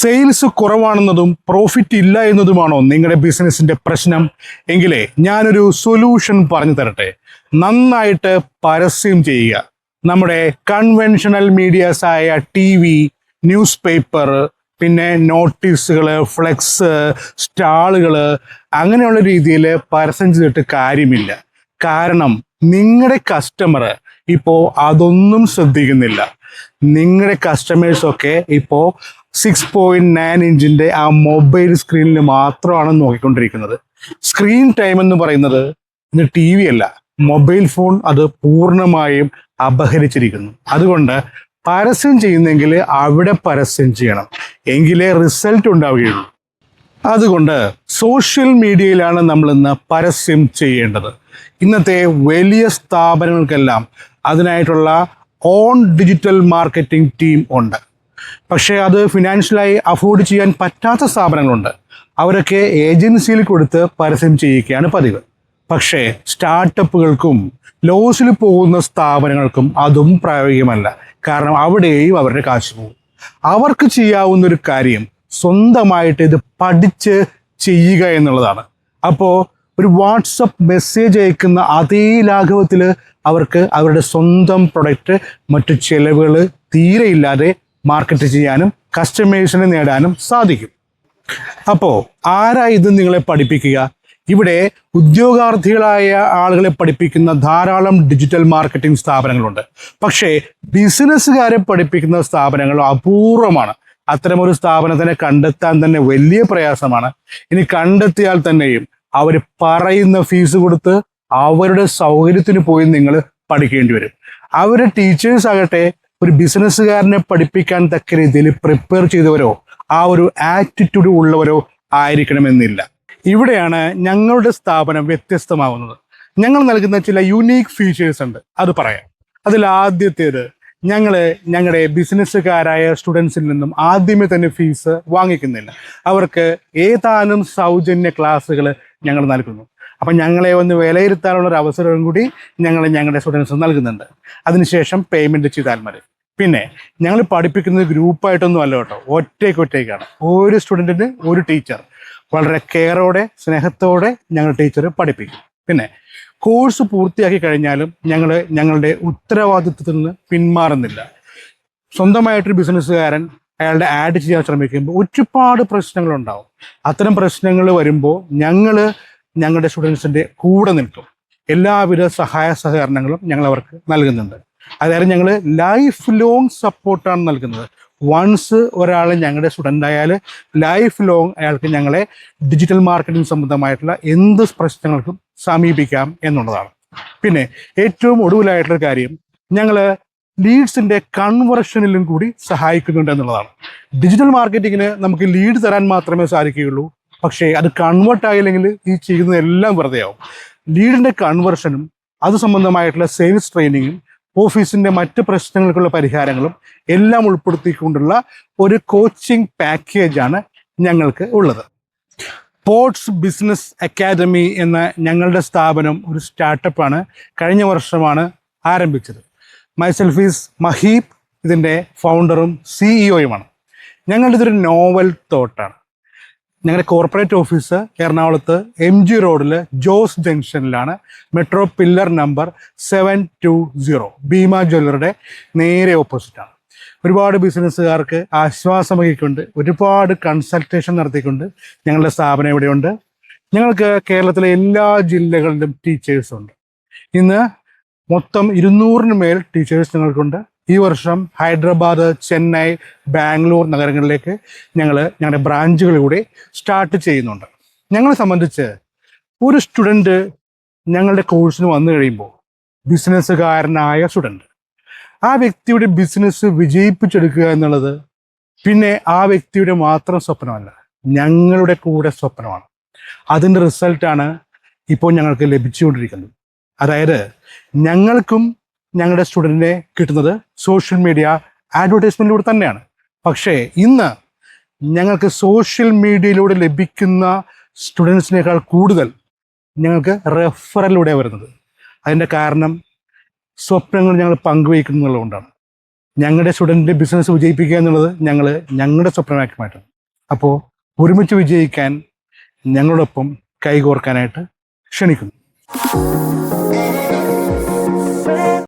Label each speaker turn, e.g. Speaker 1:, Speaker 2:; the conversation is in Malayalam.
Speaker 1: സെയിൽസ് കുറവാണെന്നതും പ്രോഫിറ്റ് ഇല്ല എന്നതുമാണോ നിങ്ങളുടെ ബിസിനസിന്റെ പ്രശ്നം? എങ്കിലേ ഞാനൊരു സൊല്യൂഷൻ പറഞ്ഞു തരട്ടെ. നന്നായിട്ട് പരസ്യം ചെയ്യുക. നമ്മുടെ കൺവെൻഷണൽ മീഡിയാസ് ആയ ടി വി ന്യൂസ് പേപ്പർ പിന്നെ നോട്ടീസുകൾ ഫ്ലെക്സ് സ്റ്റാളുകൾ അങ്ങനെയുള്ള രീതിയിൽ പരസ്യം ചെയ്തിട്ട് കാര്യമില്ല. കാരണം നിങ്ങളുടെ കസ്റ്റമർ ഇപ്പോൾ അതൊന്നും ശ്രദ്ധിക്കുന്നില്ല. നിങ്ങളുടെ കസ്റ്റമേഴ്സൊക്കെ ഇപ്പോൾ സിക്സ് പോയിന്റ് നയൻ ഇഞ്ചിന്റെ ആ മൊബൈൽ സ്ക്രീനിൽ മാത്രമാണ് നോക്കിക്കൊണ്ടിരിക്കുന്നത്. സ്ക്രീൻ ടൈം എന്ന് പറയുന്നത് ഇന്ന് ടി വി അല്ല. മൊബൈൽ ഫോൺ അത് പൂർണമായും അപഹരിച്ചിരിക്കുന്നു. അതുകൊണ്ട് പരസ്യം ചെയ്യുന്നെങ്കിൽ അവിടെ പരസ്യം ചെയ്യണം. എങ്കിലേ റിസൾട്ട് ഉണ്ടാവുകയുള്ളൂ. അതുകൊണ്ട് സോഷ്യൽ മീഡിയയിലാണ് നമ്മൾ ഇന്ന് പരസ്യം ചെയ്യേണ്ടത്. ഇന്നത്തെ വലിയ സ്ഥാപനങ്ങൾക്കെല്ലാം അതിനായിട്ടുള്ള ഓൺ ഡിജിറ്റൽ മാർക്കറ്റിംഗ് ടീം ഉണ്ട്. പക്ഷേ അത് ഫിനാൻഷ്യലായി അഫോർഡ് ചെയ്യാൻ പറ്റാത്ത സ്ഥാപനങ്ങളുണ്ട്. അവരൊക്കെ ഏജൻസിയിൽ കൊടുത്ത് പരസ്യം ചെയ്യിക്കുകയാണ് പതിവ്. പക്ഷേ സ്റ്റാർട്ടപ്പുകൾക്കും ലോസിൽ പോകുന്ന സ്ഥാപനങ്ങൾക്കും അതും പ്രായോഗികമല്ല. കാരണം അവിടെയും അവരുടെ കാശ് പോകും. അവർക്ക് ചെയ്യാവുന്ന ഒരു കാര്യം സ്വന്തമായിട്ട് ഇത് പഠിച്ച് ചെയ്യുക എന്നുള്ളതാണ്. അപ്പോൾ ഒരു വാട്സപ്പ് മെസ്സേജ് അയക്കുന്ന അതേ ലാഘവത്തിൽ അവർക്ക് അവരുടെ സ്വന്തം പ്രൊഡക്റ്റ് മറ്റു ചെലവുകൾ തീരെ ഇല്ലാതെ മാർക്കറ്റ് ചെയ്യാനും കസ്റ്റമേഴ്സിനെ നേടാനും സാധിക്കും. അപ്പോൾ ആരാ ഇത് നിങ്ങളെ പഠിപ്പിക്കുക? ഇവിടെ ഉദ്യോഗാർത്ഥികളായ ആളുകളെ പഠിപ്പിക്കുന്ന ധാരാളം ഡിജിറ്റൽ മാർക്കറ്റിംഗ് സ്ഥാപനങ്ങളുണ്ട്. പക്ഷേ ബിസിനസ്സുകാരെ പഠിപ്പിക്കുന്ന സ്ഥാപനങ്ങൾ അപൂർവമാണ്. അത്തരമൊരു സ്ഥാപനത്തിനെ കണ്ടെത്താൻ തന്നെ വലിയ പ്രയാസമാണ്. ഇനി കണ്ടെത്തിയാൽ തന്നെയും അവർ പറയുന്ന ഫീസ് കൊടുത്ത് അവരുടെ സൗകര്യത്തിന് പോയി നിങ്ങൾ പഠിക്കേണ്ടി വരും. അവരുടെ ടീച്ചേഴ്സ് ആകട്ടെ ഒരു ബിസിനസ്സുകാരനെ പഠിപ്പിക്കാൻ തക്ക രീതിയിൽ പ്രിപ്പയർ ചെയ്തവരോ ആ ഒരു ആറ്റിറ്റ്യൂഡ് ഉള്ളവരോ ആയിരിക്കണമെന്നില്ല. ഇവിടെയാണ് ഞങ്ങളുടെ സ്ഥാപനം വ്യത്യസ്തമാവുന്നത്. ഞങ്ങൾ നൽകുന്ന ചില യുണീക്ക് ഫീച്ചേഴ്സ് ഉണ്ട്. അത് പറയാം. അതിൽ ആദ്യത്തേത് ഞങ്ങൾ ഞങ്ങളുടെ ബിസിനസ്സുകാരായ സ്റ്റുഡൻസിൽ നിന്നും ആദ്യമേ തന്നെ ഫീസ് വാങ്ങിക്കുന്നില്ല. അവർക്ക് ഏതാനും സൗജന്യ ക്ലാസ്സുകൾ ഞങ്ങൾ നൽകുന്നു. അപ്പം ഞങ്ങളെ ഒന്ന് വിലയിരുത്താനുള്ള ഒരു അവസരവും കൂടി ഞങ്ങൾ ഞങ്ങളുടെ സ്റ്റുഡൻസ് നൽകുന്നുണ്ട്. അതിനുശേഷം പേയ്മെന്റ് ചെയ്താൽ മതി. പിന്നെ ഞങ്ങൾ പഠിപ്പിക്കുന്നത് ഗ്രൂപ്പായിട്ടൊന്നും അല്ല കേട്ടോ. ഒറ്റയ്ക്ക് ഒറ്റയ്ക്കാണ്. ഒരു സ്റ്റുഡന്റിന് ഒരു ടീച്ചർ വളരെ കെയറോടെ സ്നേഹത്തോടെ ഞങ്ങൾ ടീച്ചർ പഠിപ്പിക്കും. പിന്നെ കോഴ്സ് പൂർത്തിയാക്കി കഴിഞ്ഞാലും ഞങ്ങൾ ഞങ്ങളുടെ ഉത്തരവാദിത്വത്തിൽ നിന്ന് പിന്മാറുന്നില്ല. സ്വന്തമായിട്ടൊരു ബിസിനസ്സുകാരൻ അയാളുടെ ആഡ് ചെയ്യാൻ ശ്രമിക്കുമ്പോൾ ഒരുപാട് പ്രശ്നങ്ങളുണ്ടാവും. അത്തരം പ്രശ്നങ്ങൾ വരുമ്പോൾ ഞങ്ങൾ ഞങ്ങളുടെ സ്റ്റുഡൻസിന്റെ കൂടെ നിൽക്കും. എല്ലാവിധ സഹായ സഹകരണങ്ങളും ഞങ്ങൾ അവർക്ക് നൽകുന്നുണ്ട്. അതായത് ഞങ്ങൾ ലൈഫ് ലോങ് സപ്പോർട്ടാണ് നൽകുന്നത്. വൺസ് ഒരാൾ ഞങ്ങളുടെ സ്റ്റുഡന്റ് ആയാൽ ലൈഫ് ലോങ് അയാൾക്ക് ഞങ്ങളെ ഡിജിറ്റൽ മാർക്കറ്റിംഗ് സംബന്ധമായിട്ടുള്ള എന്ത് പ്രശ്നങ്ങൾക്കും സമീപിക്കാം എന്നുള്ളതാണ്. പിന്നെ ഏറ്റവും ഒടുവിലായിട്ടുള്ള കാര്യം ഞങ്ങൾ ലീഡ്സിന്റെ കൺവെർഷനിലും കൂടി സഹായിക്കുന്നുണ്ട് എന്നുള്ളതാണ്. ഡിജിറ്റൽ മാർക്കറ്റിങ്ങിന് നമുക്ക് ലീഡ് തരാൻ മാത്രമേ സാധിക്കുകയുള്ളൂ. പക്ഷേ അത് കൺവേർട്ട് ആയില്ലെങ്കിൽ ഈ ചെയ്യുന്നതെല്ലാം വെറുതെ ആവും ലീഡിന്റെ കൺവർഷനും അത് സംബന്ധമായിട്ടുള്ള സെയിൽസ് ട്രെയിനിങ്ങും ഓഫീസിന്റെ മറ്റ് പ്രശ്നങ്ങൾക്കുള്ള പരിഹാരങ്ങളും എല്ലാം ഉൾപ്പെടുത്തിക്കൊണ്ടുള്ള ഒരു കോച്ചിങ് പാക്കേജാണ് ഞങ്ങൾക്ക് ഉള്ളത്. പോർട്സ് ബിസിനസ് അക്കാദമി എന്ന ഞങ്ങളുടെ സ്ഥാപനം ഒരു സ്റ്റാർട്ടപ്പാണ് കഴിഞ്ഞ വർഷമാണ് ആരംഭിച്ചത്. മൈസെൽഫ് ഈസ് മഹീബ് ഇതിന്റെ ഫൗണ്ടറും സിഇഒയുമാണ് ഞങ്ങളുടെ ഇതൊരു നോവൽ തോട്ടാണ് ഞങ്ങളുടെ കോർപ്പറേറ്റ് ഓഫീസ് എറണാകുളത്ത് എം ജി റോഡിൽ Jose ജംഗ്ഷനിലാണ്. Metro pillar number seven two zero Bhima ജ്വല്ലറുടെ നേരെ ഓപ്പോസിറ്റാണ് ഒരുപാട് ബിസിനസ്സുകാർക്ക് ആശ്വാസമൊക്കെക്കൊണ്ട് ഒരുപാട് കൺസൾട്ടേഷൻ നടത്തിക്കൊണ്ട് ഞങ്ങളുടെ സ്ഥാപനം ഇവിടെയുണ്ട്. ഞങ്ങൾക്ക് കേരളത്തിലെ എല്ലാ ജില്ലകളിലും ടീച്ചേഴ്സ് ഉണ്ട്. ഇന്ന് മൊത്തം ഇരുന്നൂറിന് മേൽ ടീച്ചേഴ്സ് ഞങ്ങൾക്കുണ്ട്. ഈ വർഷം ഹൈദരാബാദ് ചെന്നൈ ബാംഗ്ലൂർ നഗരങ്ങളിലേക്ക് ഞങ്ങൾ ഞങ്ങളുടെ ബ്രാഞ്ചുകളിലൂടെ സ്റ്റാർട്ട് ചെയ്യുന്നുണ്ട്. ഞങ്ങളെ സംബന്ധിച്ച് ഒരു സ്റ്റുഡന്റ് ഞങ്ങളുടെ കോഴ്സിന് വന്നു കഴിയുമ്പോൾ ബിസിനസ്സുകാരനായ സ്റ്റുഡന്റ് ആ വ്യക്തിയുടെ ബിസിനസ് വിജയിപ്പിച്ചെടുക്കുക എന്നുള്ളത് പിന്നെ ആ വ്യക്തിയുടെ മാത്രം സ്വപ്നമല്ല ഞങ്ങളുടെ കൂടെ സ്വപ്നമാണ്. അതിന്റെ റിസൾട്ടാണ് ഇപ്പോൾ ഞങ്ങൾക്ക് ലഭിച്ചുകൊണ്ടിരിക്കുന്നത്. അതായത് ഞങ്ങൾക്കും ഞങ്ങളുടെ സ്റ്റുഡന്റിനെ കിട്ടുന്നത് സോഷ്യൽ മീഡിയ അഡ്വർടൈസ്മെന്റിലൂടെ തന്നെയാണ്. പക്ഷേ ഇന്ന് ഞങ്ങൾക്ക് സോഷ്യൽ മീഡിയയിലൂടെ ലഭിക്കുന്ന സ്റ്റുഡൻസിനേക്കാൾ കൂടുതൽ ഞങ്ങൾക്ക് റെഫറലിലൂടെ വരുന്നത്. അതിന്റെ കാരണം സ്വപ്നങ്ങൾ ഞങ്ങൾ പങ്കുവയ്ക്കുന്നുള്ളതുകൊണ്ടാണ് ഞങ്ങളുടെ സ്റ്റുഡന്റിന്റെ ബിസിനസ് വിജയിപ്പിക്കുക എന്നുള്ളത് ഞങ്ങൾ ഞങ്ങളുടെ സ്വപ്നമാക്കി മാറ്റും അപ്പോൾ ഒരുമിച്ച് വിജയിക്കാൻ ഞങ്ങളോടൊപ്പം കൈകോർക്കാനായിട്ട് ക്ഷണിക്കുന്നു.